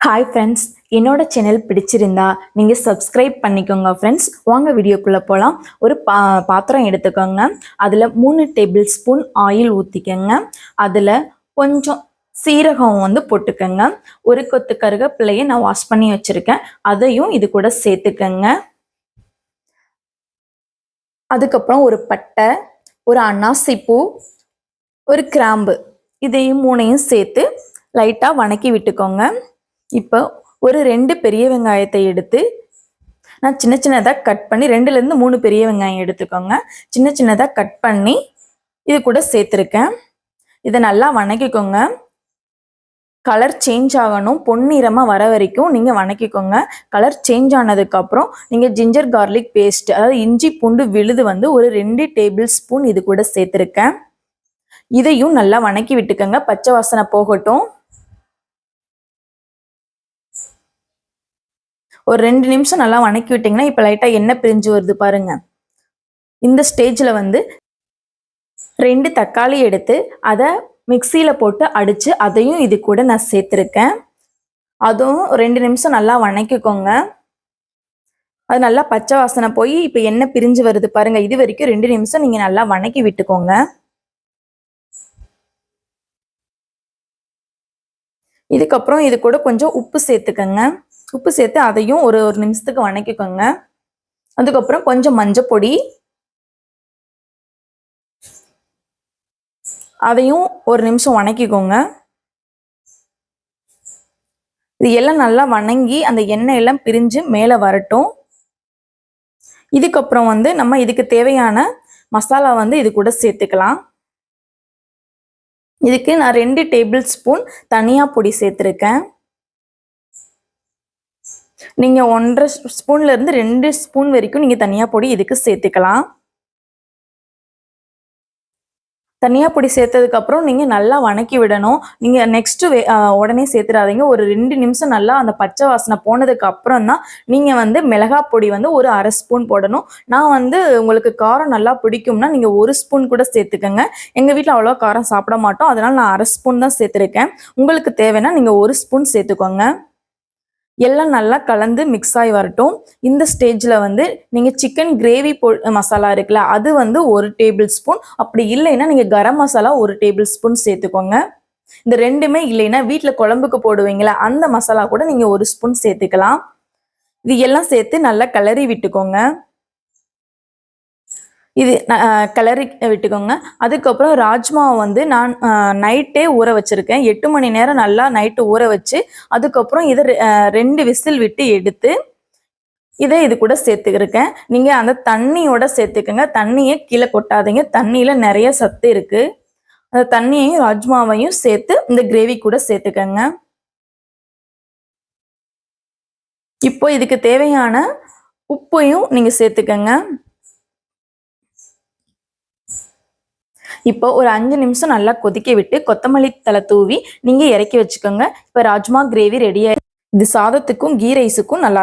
Hi friends என்னோட channel பிடிச்சிருந்தா நீங்கள் சப்ஸ்கிரைப் பண்ணிக்கோங்க ஃப்ரெண்ட்ஸ் வாங்க வீடியோக்குள்ளே போகலாம் ஒரு பா பாத்திரம் எடுத்துக்கோங்க. அதில் மூணு டேபிள் ஸ்பூன் ஆயில் ஊற்றிக்கோங்க அதில் கொஞ்சம் சீரகம் வந்து போட்டுக்கோங்க. ஒரு கொத்து கருகப்பிள்ளையை நான் வாஷ் பண்ணி வச்சுருக்கேன். அதையும் இது கூட சேர்த்துக்கோங்க. அதுக்கப்புறம் ஒரு பட்டை ஒரு அன்னாசி பூ ஒரு கிராம்பு. இதையும் மூணையும் சேர்த்து லைட்டாக வணக்கி விட்டுக்கோங்க. இப்போ ஒரு ரெண்டு பெரிய வெங்காயத்தை எடுத்து நான் சின்ன சின்னதாக கட் பண்ணி ரெண்டுலேருந்து மூணு பெரிய வெங்காயம் எடுத்துக்கோங்க. சின்ன சின்னதாக கட் பண்ணி இது கூட சேர்த்துருக்கேன். இதை நல்லா வணக்கிக்கோங்க. கலர் சேஞ்ச் ஆகணும். பொன்னிறமாக வர வரைக்கும் நீங்கள் வணக்கிக்கோங்க. கலர் சேஞ்ச் ஆனதுக்கப்புறம் நீங்கள் ஜிஞ்சர் கார்லிக் பேஸ்ட் அதாவது இஞ்சி பூண்டு விழுது வந்து ஒரு ரெண்டு டேபிள் ஸ்பூன் இது கூட சேர்த்துருக்கேன். இதையும் நல்லா வணக்கி விட்டுக்கோங்க. பச்சை வாசனை போகட்டும். ஒரு ரெண்டு நிமிஷம் நல்லா வணக்கி விட்டிங்கன்னா இப்போ லைட்டாக எண்ணெய் பிரிஞ்சு வருது பாருங்க. இந்த ஸ்டேஜில் வந்து ரெண்டு தக்காளி எடுத்து அதை மிக்சியில் போட்டு அடித்து அதையும் இது கூட நான் சேர்த்துருக்கேன். அதுவும் ரெண்டு நிமிஷம் நல்லா வணக்கிக்கோங்க. அது நல்லா பச்சை வாசனை போய் இப்போ எண்ணெய் பிரிஞ்சு வருது பாருங்கள் இது வரைக்கும் ரெண்டு நிமிஷம் நீங்கள் நல்லா வணக்கி விட்டுக்கோங்க. இதுக்கப்புறம் இது கூட கொஞ்சம் உப்பு சேர்த்துக்கோங்க. உப்பு சேர்த்து அதையும் ஒரு ஒரு நிமிஷத்துக்கு வணக்கிக்கோங்க. அதுக்கப்புறம் கொஞ்சம் மஞ்சப்பொடி அதையும் ஒரு நிமிஷம் வணக்கிக்கோங்க. இது எல்லாம் நல்லா வணங்கி அந்த எண்ணெய் எல்லாம் பிரிஞ்சு மேலே வரட்டும். இதுக்கப்புறம் வந்து நம்ம இதுக்கு தேவையான மசாலா வந்து இது கூட சேர்த்துக்கலாம். இதுக்கு நான் ரெண்டு டேபிள் ஸ்பூன் தனியாக பொடி சேர்த்துருக்கேன். நீங்கள் ஒன்றரை ஸ்பூன்லேருந்து ரெண்டு ஸ்பூன் வரைக்கும் நீங்கள் தனியாக பொடி இதுக்கு சேர்த்துக்கலாம். தனியாக பொடி சேர்த்ததுக்கப்புறம் நீங்கள் நல்லா வணக்கி விடணும். நீங்கள் நெக்ஸ்ட்டு உடனே சேர்த்துடாதீங்க. ஒரு ரெண்டு நிமிஷம் நல்லா அந்த பச்சை வாசனை போனதுக்கு அப்புறம் தான் நீங்கள் வந்து மிளகா பொடி வந்து ஒரு அரை ஸ்பூன் போடணும். நான் வந்து உங்களுக்கு காரம் நல்லா பிடிக்கும்னா நீங்கள் ஒரு ஸ்பூன் கூட சேர்த்துக்கோங்க. எங்கள் வீட்டில் அவ்வளோ காரம் சாப்பிட மாட்டோம். அதனால் நான் அரை ஸ்பூன் தான் சேர்த்துருக்கேன். உங்களுக்கு தேவைன்னா நீங்கள் ஒரு ஸ்பூன் சேர்த்துக்கோங்க. எல்லாம் நல்லா கலந்து மிக்ஸ் ஆகி வரட்டும். இந்த ஸ்டேஜில் வந்து நீங்கள் சிக்கன் கிரேவி பொ மசாலா இருக்குல்ல அது வந்து ஒரு டேபிள் ஸ்பூன் அப்படி இல்லைன்னா நீங்கள் கரம் மசாலா ஒரு டேபிள் ஸ்பூன் சேர்த்துக்கோங்க. இந்த ரெண்டுமே இல்லைன்னா வீட்டில் குழம்புக்கு போடுவீங்களா அந்த மசாலா கூட நீங்கள் ஒரு ஸ்பூன் சேர்த்துக்கலாம். இது எல்லாம் சேர்த்து நல்லா கிளறி விட்டுக்கோங்க. இது கிளறி விட்டுக்கோங்க. அதுக்கப்புறம் ராஜ்மாவை வந்து நான் நைட்டே ஊற வச்சுருக்கேன். எட்டு மணி நேரம் நல்லா நைட்டு ஊற வச்சு அதுக்கப்புறம் இதை ரெண்டு விசில் விட்டு எடுத்து இதை இது கூட சேர்த்துக்கிருக்கேன். நீங்கள் அந்த தண்ணியோட சேர்த்துக்கோங்க. தண்ணியை கீழே கொட்டாதீங்க. தண்ணியில் நிறைய சத்து இருக்குது அந்த தண்ணியையும் ராஜ்மாவையும் சேர்த்து இந்த கிரேவி கூட சேர்த்துக்கோங்க. இப்போ இதுக்கு தேவையான உப்பையும் நீங்கள் சேர்த்துக்கோங்க. இப்போ ஒரு அஞ்சு நிமிஷம் நல்லா கொதிக்க விட்டு கொத்தமல்லி தலை தூவி நீங்கள் இறக்கி வச்சுக்கோங்க. இப்போ ராஜ்மா கிரேவி ரெடியாக இது சாதத்துக்கும் கீ ரைஸுக்கும் நல்லா